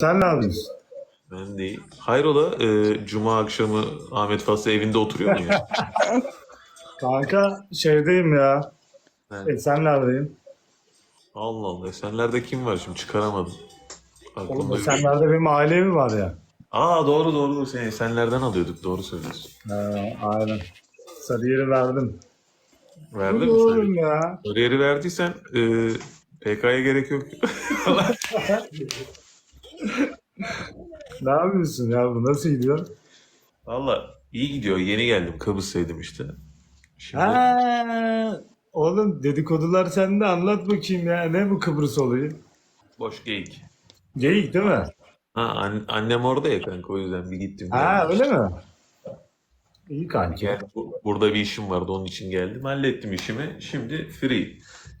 Sen ne yapıyorsun? Ben değil. Hayrola e, Cuma akşamı Ahmet Faslı evinde oturuyor mu ya? Kanka şeydeyim ya. Nerede? Esenler'deyim. Allah Allah. Esenler'de kim var şimdi çıkaramadım. Oğlum Aklımda yok. Esenler'de benim aile evi var ya. Aa doğru doğru. doğru. Seni Esenler'den alıyorduk. Doğru söylüyorsun. He, aynen. Sarıyer'i verdim. Verdin mi Oğlum sen? ya. Kariyeri verdiysen e, PK'ya gerek yok. Ne yapıyorsun ya bu nasıl gidiyor? Valla iyi gidiyor. Yeni geldim. Kıbrıs'taydım işte. Şimdi Ha, oğlum dedikodular sende anlat bakayım ya. Ne bu Kıbrıs olayı? boş geyik. Geyik değil mi? Ha an- annem orada ya kanka o yüzden bir gittim. Ha geldim. öyle mi? İyi kanki. Gel, bu- burada bir işim vardı onun için geldim. Hallettim işimi. Şimdi free.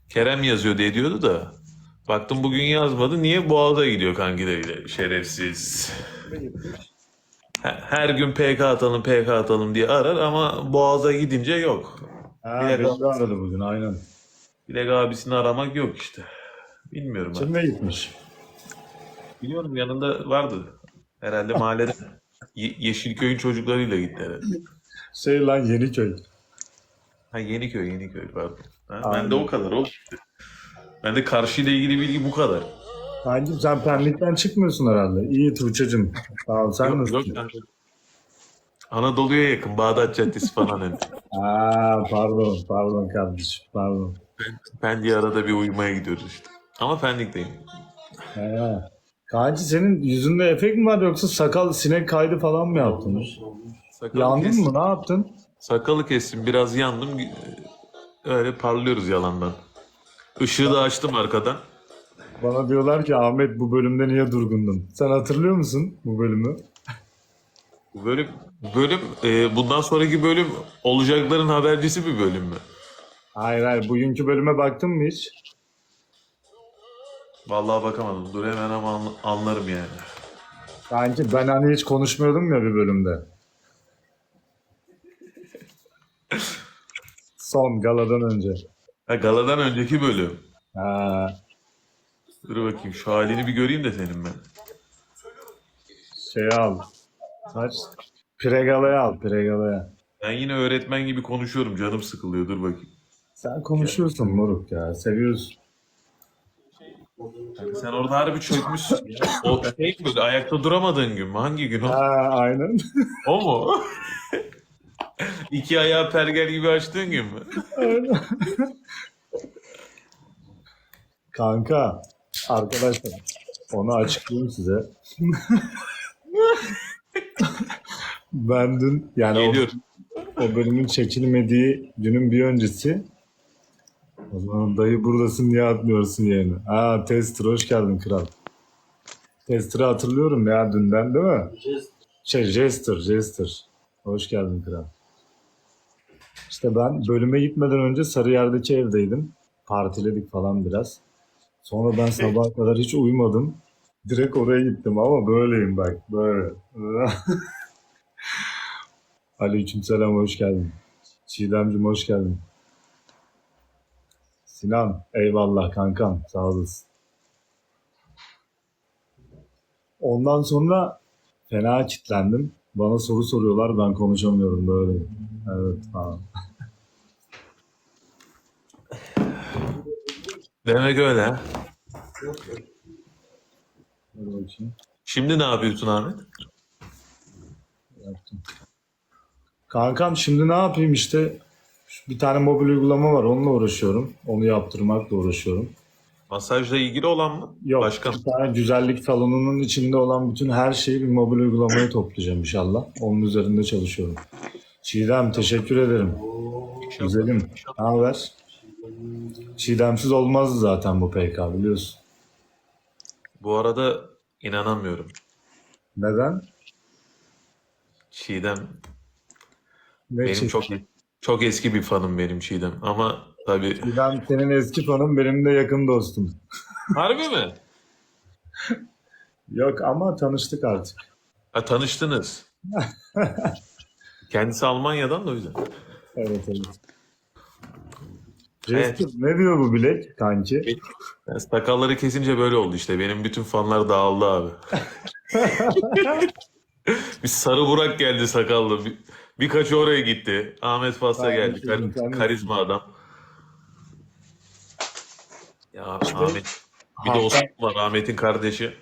Kerem yazıyordu ediyordu da. Baktım bugün yazmadı. Niye? Boğaz'a gidiyor kankileriyle. Şerefsiz. Her, gün PK atalım PK atalım diye arar ama Boğaz'a gidince yok. Ha, beni de aradı bugün aynen. Bilek abisini aramak yok işte. Bilmiyorum. ben. Kimle gitmiş? Biliyorum yanında vardı. Herhalde mahallede. Ye- Yeşilköy'ün çocuklarıyla gitti herhalde. Şey lan Yeniköy. Ha Yeniköy, Yeniköy pardon. Ha, ben de o kadar o. Ben de karşıyla ilgili bilgi bu kadar. Kanki sen Pendik'ten çıkmıyorsun herhalde. İyi Tuğçe'cim. Sağ ol. Sen Yok, nasılsın? yok. Anadolu'ya yakın Bağdat Caddesi falan hani. Aa, pardon, pardon kardeşim, pardon. Pendik'e arada bir uyumaya gidiyoruz işte. Ama Pendik'teyim. He. Kanki senin yüzünde efekt mi var yoksa sakal sinek kaydı falan mı yaptın? Sakalı Yandın kestim. mı? Ne yaptın? Sakalı kestim. Biraz yandım. Öyle parlıyoruz yalandan. Işığı da açtım arkadan. Bana diyorlar ki Ahmet bu bölümde niye durgundun? Sen hatırlıyor musun bu bölümü? Bu bölüm, bölüm e, bundan sonraki bölüm olacakların habercisi bir bölüm mü? Hayır hayır. Bugünkü bölüme baktın mı hiç? Vallahi bakamadım. Dur hemen ama anla- anlarım yani. Kanki ben hani hiç konuşmuyordum ya bir bölümde. Son galadan önce. Ha, galadan önceki bölüm. Ha, Dur bakayım şu halini bir göreyim de senin ben. şey al. Kaç? Pregala'ya al, Pregala'ya. Ben yine öğretmen gibi konuşuyorum. Canım sıkılıyor. Dur bakayım. Sen konuşuyorsun moruk ya. Seviyorsun. Sen orada harbi çökmüşsün. ya. O şey mi ayakta duramadığın gün mü? Hangi gün o? Ha, aynen. O mu? İki ayağı pergel gibi açtığın gün mü? Aynen. Kanka, arkadaşlar onu açıklayayım size. ben dün yani o, o bölümün çekilmediği günün bir öncesi o zaman dayı buradasın niye atmıyorsun yeğeni? Ha Tester hoş geldin kral. Tester'ı hatırlıyorum ya dünden değil mi? Şey Jester, Jester. Hoş geldin kral. İşte ben bölüme gitmeden önce Sarıyer'deki evdeydim. Partiledik falan biraz. Sonra ben sabaha kadar hiç uyumadım. Direkt oraya gittim ama böyleyim bak böyle. Aleykümselam hoş geldin. Çiğdemcim hoş geldin. Sinan eyvallah kankam sağ olasın. Ondan sonra fena kitlendim. Bana soru soruyorlar ben konuşamıyorum böyle. Evet falan. Demek öyle. Şimdi ne yapıyorsun Ahmet? Yaptım. Kankam şimdi ne yapayım işte bir tane mobil uygulama var onunla uğraşıyorum. Onu yaptırmakla uğraşıyorum. Masajla ilgili olan mı? Yok Başka bir tane güzellik salonunun içinde olan bütün her şeyi bir mobil uygulamaya toplayacağım inşallah. Onun üzerinde çalışıyorum. Çiğdem teşekkür ederim. Güzelim. Ne haber? Çiğdemsiz olmazdı zaten bu PK biliyorsun. Bu arada inanamıyorum. Neden? Çiğdem Ne benim çok çok eski bir fanım benim Çiğdem. Ama tabii Çiğdem senin eski fanın benim de yakın dostum. harbi mi? Yok ama tanıştık artık. Ha, tanıştınız. Kendisi Almanya'dan da o yüzden. Evet evet. Jester ne diyor bu bilek kanki? Sakalları kesince böyle oldu işte. Benim bütün fanlar dağıldı abi. bir sarı Burak geldi sakallı. Bir, birkaçı oraya gitti. Ahmet Aynen, geldi. Kar- karizma adam. Ya Ahmet. Bir de Hatta- Osman var Ahmet'in kardeşi.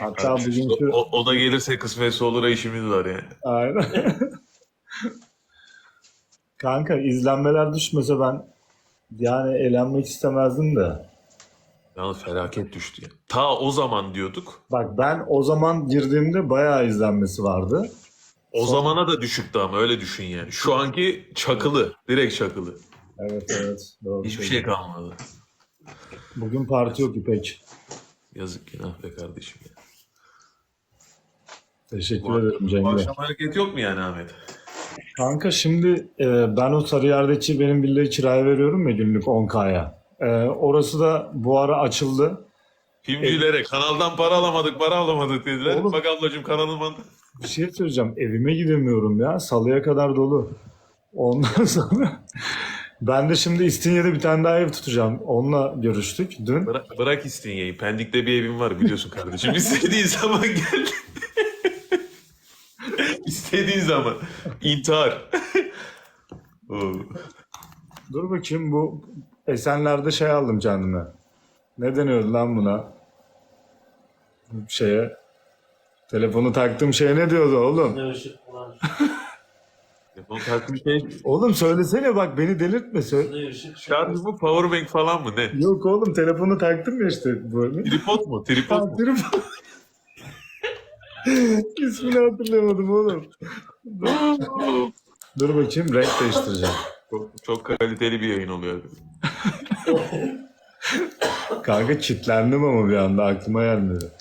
Hatta bugünkü... O, o da gelirse kısmetse olur işimiz var yani. Aynen. Kanka izlenmeler düşmese ben yani eğlenmek istemezdim de. Yalnız felaket düştü ya. Ta o zaman diyorduk. Bak ben o zaman girdiğimde bayağı izlenmesi vardı. O zamana da düşüktü ama öyle düşün yani. Şu anki çakılı. Direkt çakılı. Evet evet. Doğru Hiçbir şey söylüyorsun. kalmadı. Bugün parti yok İpek. Yazık günah be kardeşim ya. Teşekkür ederim Bu Cengiz. akşam hareket yok mu yani Ahmet? Kanka şimdi e, ben o Sarıyer'deki benim villayı kiraya veriyorum ya günlük 10K'ya. E, orası da bu ara açıldı. Filmcilere kanaldan para alamadık, para alamadık dediler. Oğlum. Bak ablacığım kanalım Bir şey söyleyeceğim. Evime gidemiyorum ya. Salıya kadar dolu. Ondan sonra ben de şimdi İstinye'de bir tane daha ev tutacağım. Onunla görüştük dün. Bırak, bırak İstinye'yi. Pendik'te bir evim var biliyorsun kardeşim. İstediğin zaman gel. İstediğin zaman. İntihar. Dur bakayım bu Esenler'de şey aldım kendime. Ne deniyordu lan buna? Şeye. Telefonu taktığım şeye ne diyordu oğlum? Ne ışık ulan. Telefon takmış şey. Oğlum söylesene bak beni delirtme. Söyle. Şarj mı? Powerbank falan mı? Ne? Yok oğlum telefonu taktım ya işte böyle. Tripod mu? Tripod mu? İsmini hatırlamadım oğlum. Dur bakayım renk değiştireceğim. Çok, çok kaliteli bir yayın oluyor. Kanka kitlendim ama bir anda aklıma gelmedi.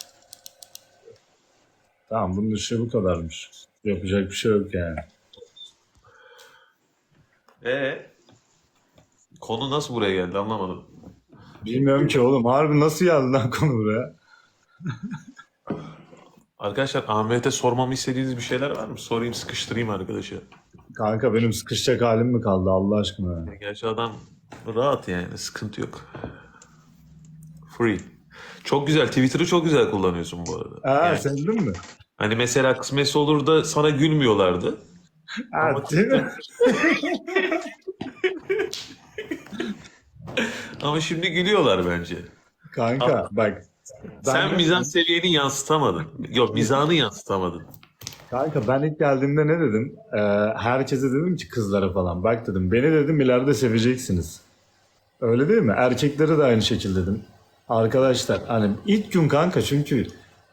Tamam bunun ışığı bu kadarmış. Yapacak bir şey yok yani. Ee, konu nasıl buraya geldi anlamadım. Bilmiyorum ki oğlum harbi nasıl geldi lan konu buraya? Arkadaşlar Ahmet'e sormamı istediğiniz bir şeyler var mı? Sorayım sıkıştırayım arkadaşa. Kanka benim sıkışacak halim mi kaldı Allah aşkına? Gerçi adam rahat yani sıkıntı yok. Free. Çok güzel. Twitter'ı çok güzel kullanıyorsun bu arada. Aa Yani sevdin mi? hani mesela kısmetse olur da sana gülmüyorlardı. Ha, değil mi? Ama şimdi gülüyorlar bence. Kanka bak. Sen Ben- mizah seviyeni yansıtamadın. Yok mizahını yansıtamadın. Kanka ben ilk geldiğimde ne dedim? Ee, herkese dedim ki kızlara falan. Bak dedim beni dedim ileride seveceksiniz. Öyle değil mi? Erkeklere de aynı şekilde dedim. Arkadaşlar hani ilk gün kanka çünkü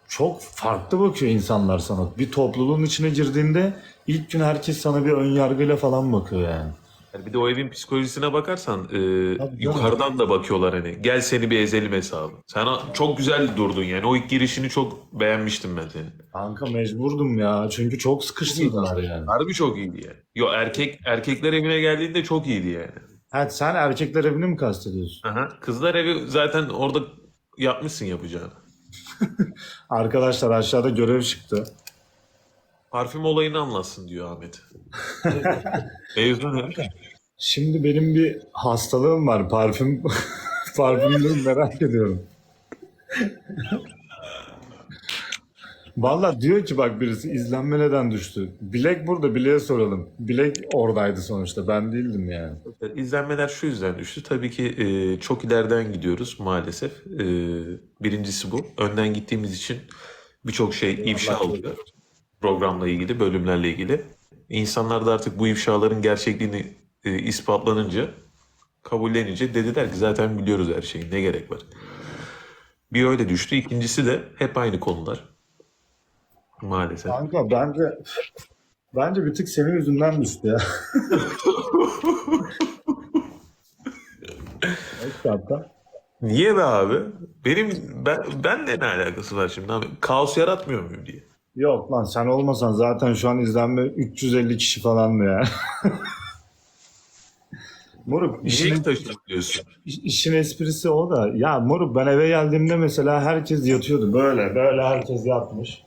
çok farklı bakıyor insanlar sana. Bir topluluğun içine girdiğinde ilk gün herkes sana bir ön yargıyla falan bakıyor yani. Yani bir de o evin psikolojisine bakarsan e, yukarıdan da bakıyorlar hani. Gel seni bir ezelim hesabı. Sen çok güzel durdun yani. O ilk girişini çok beğenmiştim ben seni. Kanka mecburdum ya çünkü çok sıkıştırdılar yani. Harbi çok iyiydi yani. Yo erkek erkekler evine geldiğinde çok iyiydi yani. Ha, sen erkekler evini mi kastediyorsun? Aha. Kızlar evi zaten orada yapmışsın yapacağını. Arkadaşlar aşağıda görev çıktı. Parfüm olayını anlatsın diyor Ahmet. Mevzu? Şimdi benim bir hastalığım var. Parfüm parfümleri merak ediyorum. Valla diyor ki bak birisi izlenme neden düştü? Bilek burada Bilek'e soralım. Bilek oradaydı sonuçta ben değildim yani. İzlenmeler şu yüzden düştü. Tabii ki e, çok ileriden gidiyoruz maalesef. E, birincisi bu. Önden gittiğimiz için birçok şey ifşa oluyor. Programla ilgili, bölümlerle ilgili. İnsanlar da artık bu ifşaların gerçekliğini e, ispatlanınca, kabullenince dediler ki zaten biliyoruz her şeyi. Ne gerek var? Bir öyle düştü. İkincisi de hep aynı konular. Maalesef. Kanka bence bence bir tık senin yüzünden düştü ya. Hatta. Niye be abi? Benim ben benle ne alakası var şimdi abi? Kaos yaratmıyor muyum diye. Yok lan sen olmasan zaten şu an izlenme 350 kişi falandı ya. Moruk işin, taşıyorsun. işin esprisi o da. Ya moruk ben eve geldiğimde mesela herkes yatıyordu. Böyle böyle herkes yatmış.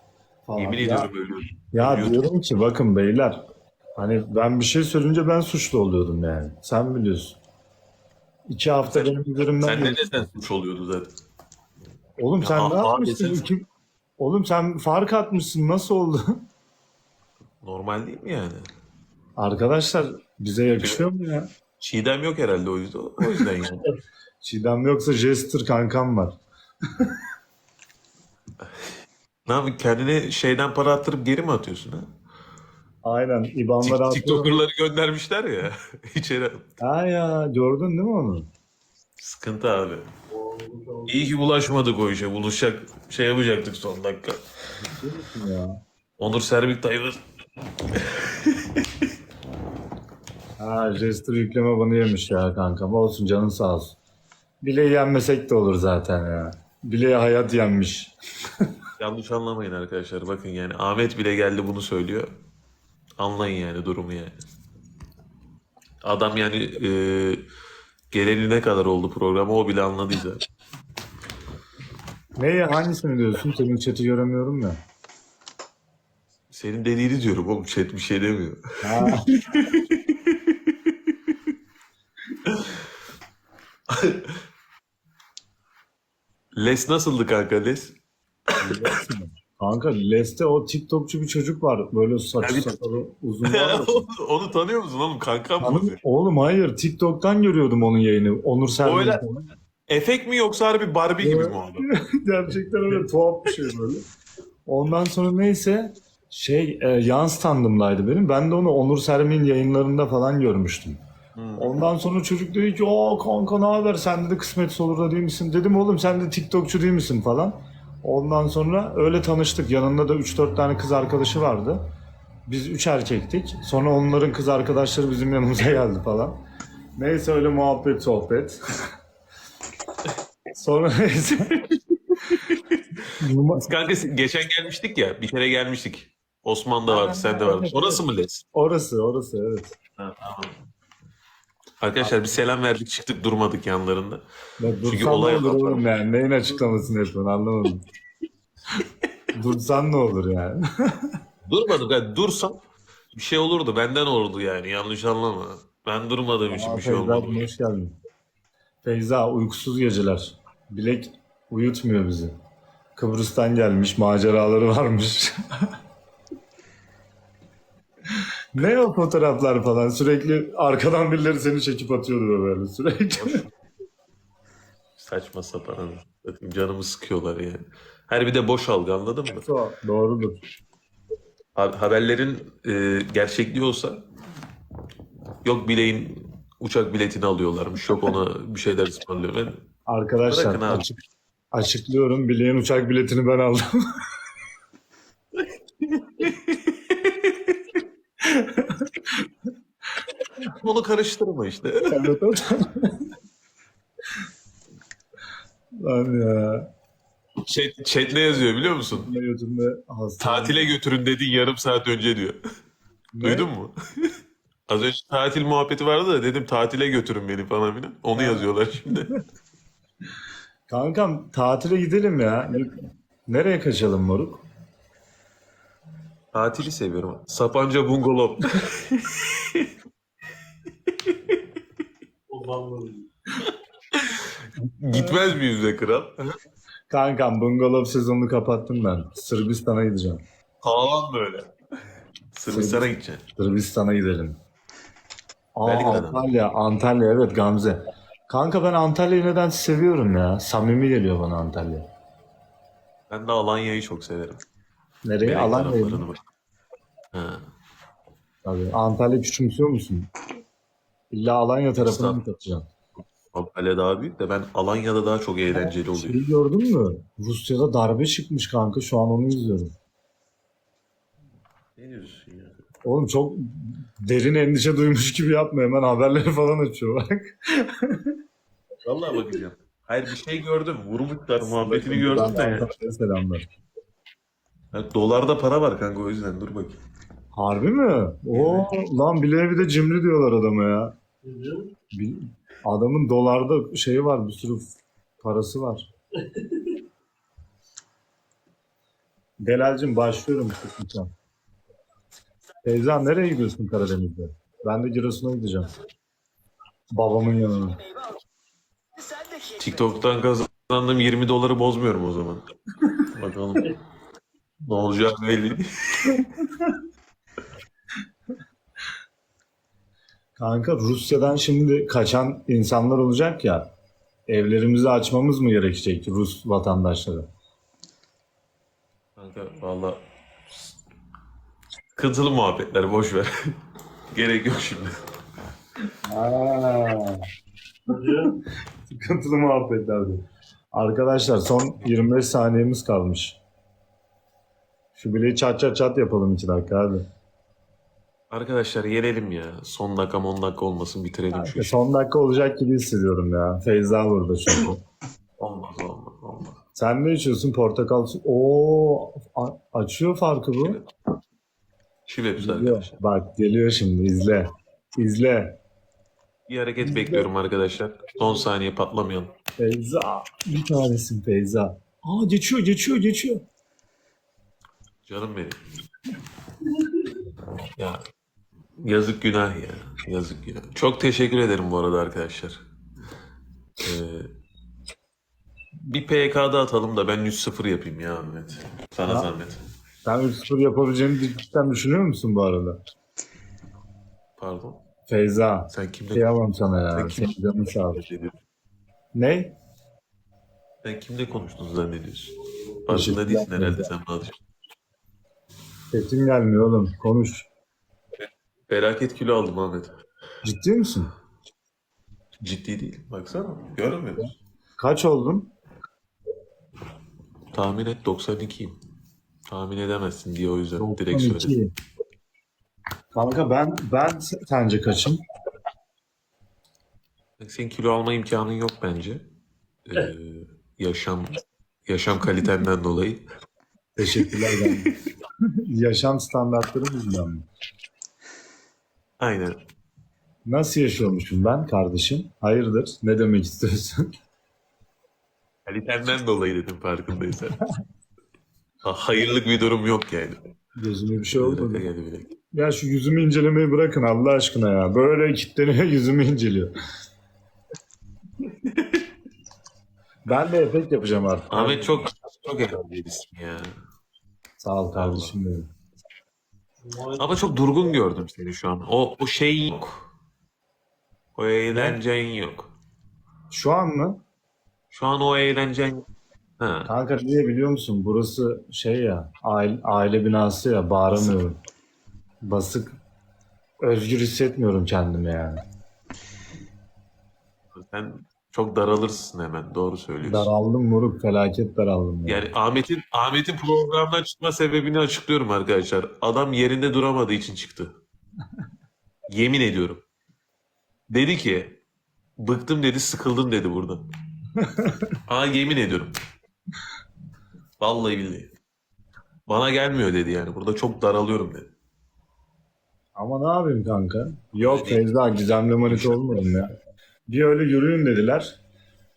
Falan. Yemin Ya- ediyorum öyle. Ya Ölüyordum. diyorum ki bakın beyler hani ben bir şey söyleyince ben suçlu oluyordum yani. Sen biliyorsun. İki hafta benim üzerimden Sen ne desen suç oluyordu zaten. Oğlum sen Ya, ne desene. İki... Oğlum sen fark atmışsın. Nasıl oldu? Normal değil mi yani? Arkadaşlar bize yakışıyor mu ya? Çiğdem yok herhalde o yüzden. O yüzden yani. Çiğdem yoksa Jester kankam var. ne yapayım kendine şeyden para attırıp geri mi atıyorsun ha? Aynen. Atıyorum. TikToker'ları göndermişler ya. İçeri. Ha ya gördün değil mi onu? Sıkıntı abi. İyi ki bulaşmadık o işe. Buluşacak şey yapacaktık son dakika. Ya. Onur Serbik Tayfır. Ha Jester yükleme bana yemiş ya kankam. Olsun canın sağ olsun. Bileği yenmesek de olur zaten ya. Bileği hayat yenmiş. Yanlış anlamayın arkadaşlar. Bakın yani Ahmet bile geldi bunu söylüyor. Anlayın yani durumu yani. Adam yani e, geleli ne kadar oldu programı o bile anladı zaten. Neyi hangisini diyorsun? Senin chat'i göremiyorum ya. Senin dediğini diyorum oğlum chat bir şey demiyor. Ha. Les nasıldı kanka Les? Kanka Les'te o TikTokçu bir çocuk var. Böyle saçı Evet. sakalı uzun var. onu, onu tanıyor musun oğlum kankam mı? Oğlum hayır TikTok'tan görüyordum onun yayını. Onur Selvi. Öyle- Efekt mi yoksa harbi Barbie gibi mi oldu? Gerçekten öyle tuhaf bir şey böyle. Ondan sonra neyse şey e, yan standımdaydı benim. Ben de onu Onur Sermi'nin yayınlarında falan görmüştüm. Hmm. Ondan sonra çocuk dedi ki aa kanka ne haber sen de kısmet olur da değil misin? Dedim oğlum sen de TikTokçu değil misin falan. Ondan sonra öyle tanıştık. Yanında da 3-4 tane kız arkadaşı vardı. Biz 3 erkektik. Sonra onların kız arkadaşları bizim yanımıza geldi falan. Neyse öyle muhabbet sohbet. sonra neyse. Kanka geçen gelmiştik ya bir kere gelmiştik. Osman da vardı sen de vardın. Orası mı Les? orası orası evet. Ha, tamam. Arkadaşlar bir selam verdik çıktık durmadık yanlarında. Ya Çünkü dursan olay ne olur oğlum yani? Neyin açıklamasını yapıyorsun anlamadım. dursan ne olur yani? Durmadık yani dursam bir şey olurdu benden olurdu yani yanlış anlama. Ben durmadığım için Aa, bir şey Feyza olmadı. hoş geldin. Feyza uykusuz geceler. Bilek uyutmuyor bizi. Kıbrıs'tan gelmiş maceraları varmış. ne o fotoğraflar falan sürekli arkadan birileri seni çekip atıyordu böyle sürekli. Saçma sapan. Zaten canımı sıkıyorlar yani. Her bir de boş algı anladın mı? Doğrudur. Ha- Haberlerin e, gerçekliği olsa yok bileğin uçak biletini alıyorlarmış. Yok ona bir şeyler ısmarlıyor. Ben Arkadaşlar Bırakın abi. açık, açıklıyorum bileğin uçak biletini ben aldım. onu karıştırma işte. Evet, evet. Lan ya. Chat, chat ne yazıyor biliyor musun? Ne. Tatile götürün dedin yarım saat önce diyor. Ne? Duydun mu? Az önce tatil muhabbeti vardı da dedim tatile götürün beni falan filan. Onu yazıyorlar şimdi. Kankam tatile gidelim ya. Ne- Nereye kaçalım moruk? Tatili seviyorum. Sapanca bungalov. Gitmez miyiz be kral? Kankam bungalov sezonunu kapattım ben. Sırbistan'a gideceğim. Haaland böyle. Sırbistan'a gideceksin. Sırbistan'a gidelim. Aa. Antalya, Antalya evet Gamze. Kanka ben Antalya'yı neden seviyorum ya. Samimi geliyor bana Antalya. Ben de Alanya'yı çok severim. Nereye? Belek Alanya'ya mı? taraflarını bak. Ha. Tabii. Antalya küçümsüyor musun? İlla Alanya tarafına mı kaçacaksın? Antalya daha büyük de ben Alanya'da daha çok eğlenceli oluyor. Şeyi gördün mü? Rusya'da darbe çıkmış kanka. Şu an onu izliyorum. Ne diyorsun ya? Oğlum çok derin endişe duymuş gibi yapma. Hemen haberleri falan açıyor bak. Vallahi bakacağım. Hayır bir şey gördüm. Vurmuşlar muhabbetini gördüm de. yani. Selamlar. Ya, dolarda para var kanka o yüzden dur bakayım. Harbi mi? Oo, lan bileğe bir de cimri diyorlar adama ya. Bil- Adamın dolarda şeyi var, bir sürü parası var. Delalcim başlıyorum lütfen. Teyzem nereye gidiyorsun Karadeniz'de? Ben de Giresun'a gideceğim. Babamın yanına. TikTok'tan kazandığım 20 doları bozmuyorum o zaman. Bakalım. ne olacak belli. değil. Kanka Rusya'dan şimdi kaçan insanlar olacak ya. Evlerimizi açmamız mı gerekecek Rus vatandaşları? Kanka valla sıkıntılı muhabbetler boş ver. Gerek yok şimdi. Aa. Sıkıntılı muhabbetlerdi. Arkadaşlar son 25 saniyemiz kalmış. Şu bileği çat çat çat yapalım 2 dakika hadi. Arkadaşlar yenelim ya. Son dakika 10 dakika olmasın bitirelim şu işi. Son dakika olacak gibi hissediyorum ya. Feyza burada çünkü. Olmaz olmaz olmaz. Sen ne içiyorsun? Portakal su. Oo, açıyor farkı bu. Şiveps arkadaşlar. Bak geliyor şimdi izle. İzle. Bir hareket bekliyorum arkadaşlar. Son saniye patlamayalım. Feyza. Bir tanesin Feyza. Aa geçiyor geçiyor geçiyor. Canım benim. Ya yazık günah ya. Yazık günah. Çok teşekkür ederim bu arada arkadaşlar. Ee, bir PK'da atalım da ben 3-0 yapayım ya Ahmet. Sana Ya. zahmet. Sen 3-0 yapabileceğini cidden düşünüyor musun bu arada? Pardon. Feyza. Sen kimle Kıyamam sana ya. Sen kim- Senin canın sağ ol. zannediyorsun? Ne? Sen kimle konuştun zannediyorsun? Farkında değilsin herhalde sen bana. Sesin gelmiyor oğlum. Konuş. Felaket kilo aldım Ahmet. Ciddi misin? Ciddi değil. Baksana. Görmüyor musun? Kaç oldun? Tahmin et 92'yim. Tahmin edemezsin diye o yüzden direkt söyledim. 92. Kanka ben ben sence kaçım? Senin kilo alma imkanın yok bence. Ee, yaşam yaşam kalitenden dolayı. Teşekkürler ben. Yaşam standartları yüzünden mi? Aynen. Nasıl yaşıyormuşum ben kardeşim? Hayırdır? Ne demek istiyorsun? Kalitenden dolayı dedim farkındaysan. Ha, hayırlık bir durum yok yani. Gözüme bir şey olmadı. geldi bir dakika. Ya şu yüzümü incelemeyi bırakın Allah aşkına ya. Böyle kilitleniyor yüzümü inceliyor. ben de efekt yapacağım artık. Ahmet çok çok eğlencelisin ya. Sağ ol kardeşim benim. Ama çok durgun gördüm seni şu an. O o şey yok. O eğlencen yok. Şu an mı? Şu an o eğlencen Ha. Kanka niye biliyor musun? Burası şey ya aile, aile binası ya bağıramıyorum. Basık. Özgür hissetmiyorum kendimi yani. Sen çok daralırsın hemen. Doğru söylüyorsun. Daraldım moruk felaket daraldım. ya. Yani Ahmet'in Ahmet'in programdan çıkma sebebini açıklıyorum arkadaşlar. Adam yerinde duramadığı için çıktı. Yemin ediyorum. Dedi ki bıktım dedi, sıkıldım dedi buradan. Aa yemin ediyorum. Vallahi billahi. Bana gelmiyor dedi yani. Burada çok daralıyorum dedi. Ama ne yapayım kanka? Yok. Feyza gizemli manita olmadım ya. Bir öyle yürüyün dediler.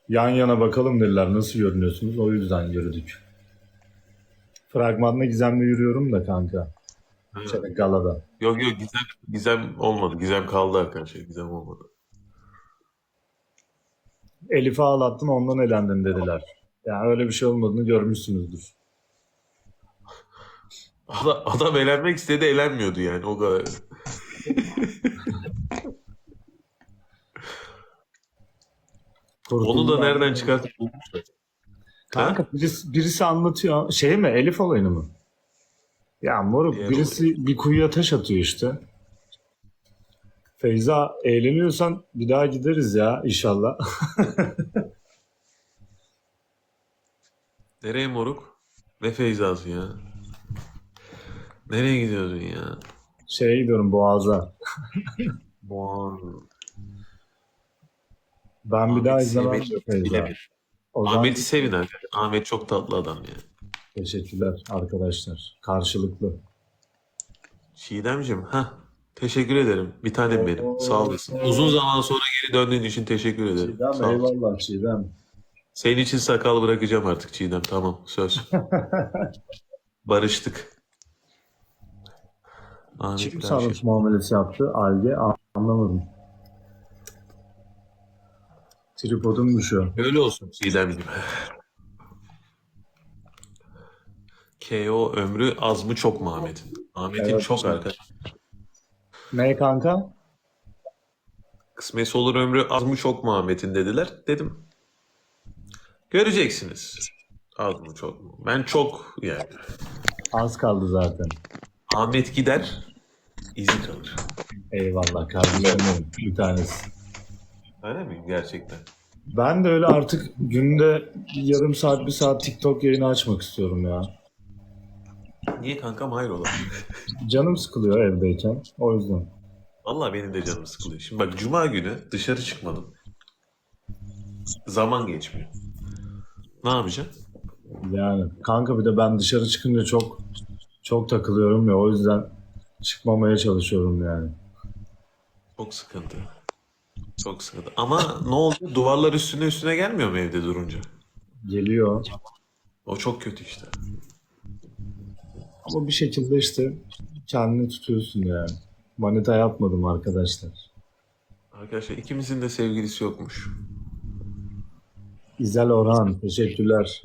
Yan yana bakalım dediler. Nasıl görünüyorsunuz? O yüzden yürüdük. Fragmanda gizemli yürüyorum da kanka. Şeyde, galada. Yok yok Gizem, Gizem olmadı. Gizem kaldı arkadaşlar. Gizem olmadı. Elif'i ağlattın ondan elendin dediler. Yani öyle bir şey olmadığını görmüşsünüzdür. Adam, adam elenmek istedi elenmiyordu yani o kadar. Onu da nereden çıkartıp bulmuşlar. Kanka birisi, birisi anlatıyor. Şey mi? Elif olayını mı? Ya moruk Diğer birisi bir kuyuya taş atıyor işte. Feyza eğleniyorsan bir daha gideriz ya inşallah. Nereye moruk? Ne Feyza'sı ya? Nereye gidiyorsun ya? Şeye gidiyorum Boğaz'a. Boğaz. Ben bir daha Ahmet izlemem. O zaman Ahmet'i sevin arkadaşlar. Ahmet çok tatlı adam ya. teşekkürler arkadaşlar. Karşılıklı. Çiğdemciğim, ha Teşekkür ederim. Bir tanem benim. Sağ olasın. Uzun zaman sonra geri döndüğün için teşekkür ederim. Çiğdem Sağ ol. eyvallah Çiğdem. Senin için sakal bırakacağım artık Çiğdem. Tamam, söz. Barıştık. Ahmet Kim sarhoş muamelesi yaptı? Alge anlamadım. Tripodum düşüyor. Öyle olsun Çiğdemciğim. KO ömrü az mı çok mu Ahmet'in? Ahmet'in Evet, çok arkadaş. Ne kanka? Kısmetse olur ömrü az mı çok mu Ahmet'in dediler. Dedim. Göreceksiniz. Az mı çok mu? Ben çok yani. Az kaldı zaten. Ahmet gider, izi kalır. Eyvallah kardeşim benim. Bir tanesi. Öyle mi? Gerçekten. Ben de öyle artık günde yarım saat bir saat TikTok yayını açmak istiyorum ya. Niye kankam hayrola? Canım sıkılıyor evdeyken. O yüzden. Vallahi benim de canım sıkılıyor. Şimdi bak cuma günü dışarı çıkmadım. Zaman geçmiyor. Ne yapacağım? Yani kanka bir de ben dışarı çıkınca çok çok takılıyorum ya o yüzden çıkmamaya çalışıyorum yani. Çok sıkıntı. Çok sıkıntı. Ama ne oldu? Duvarlar üstüne üstüne gelmiyor mu evde durunca? Geliyor O çok kötü işte. ama bir şekilde işte kendini tutuyorsun yani. Manita yapmadım arkadaşlar. Arkadaşlar ikimizin de sevgilisi yokmuş. İzel Orhan teşekkürler.